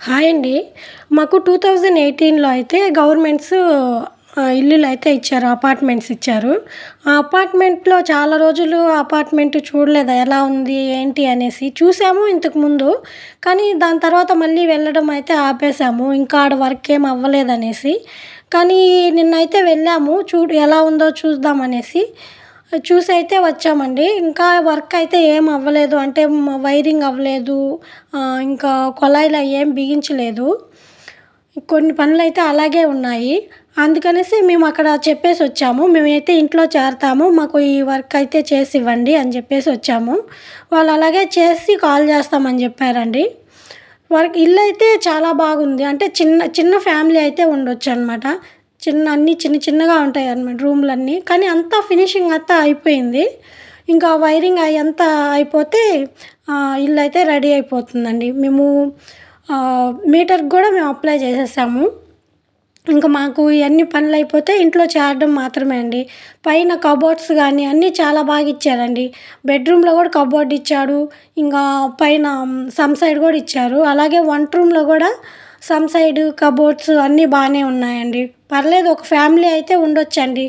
Hi అండి. మాకు two thousand ఎయిటీన్లో అయితే గవర్నమెంట్స్ ఇల్లులు అయితే ఇచ్చారు అపార్ట్మెంట్స్ ఇచ్చారు. ఆ అపార్ట్మెంట్లో చాలా రోజులు అపార్ట్మెంట్ చూడలేదు ఎలా ఉంది ఏంటి అనేసి చూసాము ఇంతకుముందు. కానీ దాని తర్వాత మళ్ళీ వెళ్ళడం అయితే ఆపేసాము ఇంకా ఆడ వర్క్ ఏం అవ్వలేదు అనేసి. కానీ నిన్నైతే వెళ్ళాము చూ ఎలా ఉందో చూద్దామనేసి చూసి అయితే వచ్చామండి. ఇంకా వర్క్ అయితే ఏం అవ్వలేదు. అంటే వైరింగ్ అవ్వలేదు. ఇంకా కుళాయిలు అవి ఏం బిగించలేదు. కొన్ని పనులు అయితే అలాగే ఉన్నాయి. అందుకనేసి మేము అక్కడ చెప్పేసి వచ్చాము. మేమైతే ఇంట్లో చేరతాము. మాకు ఈ వర్క్ అయితే చేసి ఇవ్వండి అని చెప్పేసి వచ్చాము. వాళ్ళు అలాగే చేసి కాల్ చేస్తామని చెప్పారండి. వర్క్ ఇల్లు అయితే చాలా బాగుంది. అంటే చిన్న చిన్న ఫ్యామిలీ అయితే ఉండొచ్చు అనమాట చిన్న అన్నీ చిన్న చిన్నగా ఉంటాయి అన్నమాట రూమ్లన్నీ. కానీ అంతా ఫినిషింగ్ అంతా అయిపోయింది. ఇంకా వైరింగ్ అవి అంతా అయిపోతే ఇల్లు అయితే రెడీ అయిపోతుందండి. మేము మీటర్కి కూడా మేము అప్లై చేసేసాము. ఇంకా మాకు ఇవన్నీ పనులు అయిపోతే ఇంట్లో చేరడం మాత్రమే అండి. పైన కబోర్డ్స్ కానీ అన్నీ చాలా బాగా ఇచ్చారండి. బెడ్రూమ్లో కూడా కబోర్డ్ ఇచ్చాడు. ఇంకా పైన సమ్ సైడ్ కూడా ఇచ్చారు. అలాగే వంట రూమ్లో కూడా సమ్ సైడ్ కబోర్డ్స్ అన్నీ బాగానే ఉన్నాయండి. పర్లేదు ఒక ఫ్యామిలీ అయితే ఉండొచ్చండి.